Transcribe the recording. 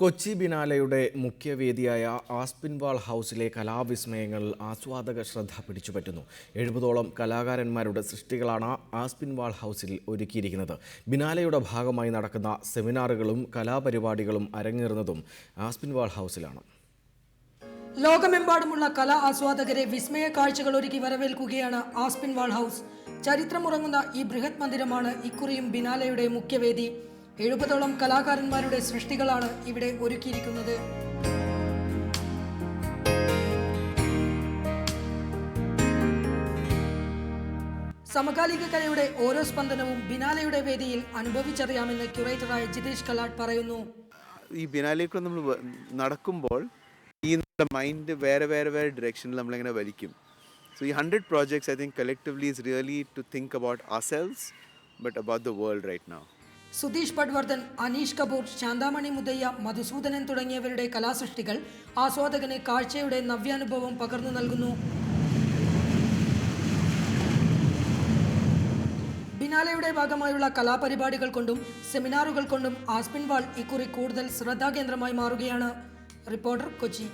Kochi ബിനാലയുടെ മുഖ്യവേദിയായ Aspinwall ഹൗസിലെ കലാവിസ്മയങ്ങൾ ആസ്വാദക ശ്രദ്ധ പിടിച്ചുപറ്റുന്നു എഴുപതോളം കലാകാരന്മാരുടെ സൃഷ്ടികളാണ് ആസ്പിൻവാൾ ഹൗസിൽ ഒരുക്കിയിരിക്കുന്നത്. ബിനാലയുടെ ഭാഗമായി നടക്കുന്ന സെമിനാറുകളും കലാപരിപാടികളും അരങ്ങേറുന്നതും ആസ്പിൻവാൾ ഹൗസിലാണ്. ലോകമെമ്പാടുമുള്ള കലാ ആസ്വാദകരെ വിസ്മയ കാഴ്ചകൾ ഒരുക്കി വരവേൽക്കുകയാണ് ആസ്പിൻവാൾ ഹൗസ്. ചരിത്രമുറങ്ങുന്ന ഈ ബൃഹത് മന്ദിരമാണ് ഇക്കുറിയും ബിനാലയുടെ മുഖ്യവേദി. എഴുപതോളം കലാകാരന്മാരുടെ സൃഷ്ടികളാണ് ഇവിടെ ഒരുക്കിയിരിക്കുന്നത്. സമകാലിക കലയുടെ ഓരോ സ്പന്ദനവും ബിനാലയുടെ വേദിയിൽ അനുഭവിച്ചറിയാമെന്ന് ക്യൂറേറ്ററായ ജിതേഷ് കലാട്ട് പറയുന്നു. ഈ ബിനാലയൊക്കെ നമ്മൾ നടക്കുമ്പോൾ ഈ നമ്മുടെ മൈൻഡ് വേറെ വേറെ വേറെ ഡിറക്ഷനിൽ നമ്മളിങ്ങനെ വലിക്കും. സോ ഈ hundred projects I think collectively is really to think about ourselves but about the world right now Sudheesh Patwardhan Anish Kapoor Shanthamani Muthaiah Madhusoodanan തുടങ്ങിയവരുടെ കലാസൃഷ്ടികൾ ആസ്വാദകന് കാഴ്ചയുടെ നവ്യാനുഭവം പകർന്നു നൽകുന്നു. ബിനാലയുടെ ഭാഗമായുള്ള കലാപരിപാടികൾ കൊണ്ടും സെമിനാറുകൾ കൊണ്ടും ആസ്പിൻവാൾ ഇക്കുറി കൂടുതൽ ശ്രദ്ധാകേന്ദ്രമായി മാറുകയാണ്. റിപ്പോർട്ടർ കൊച്ചി.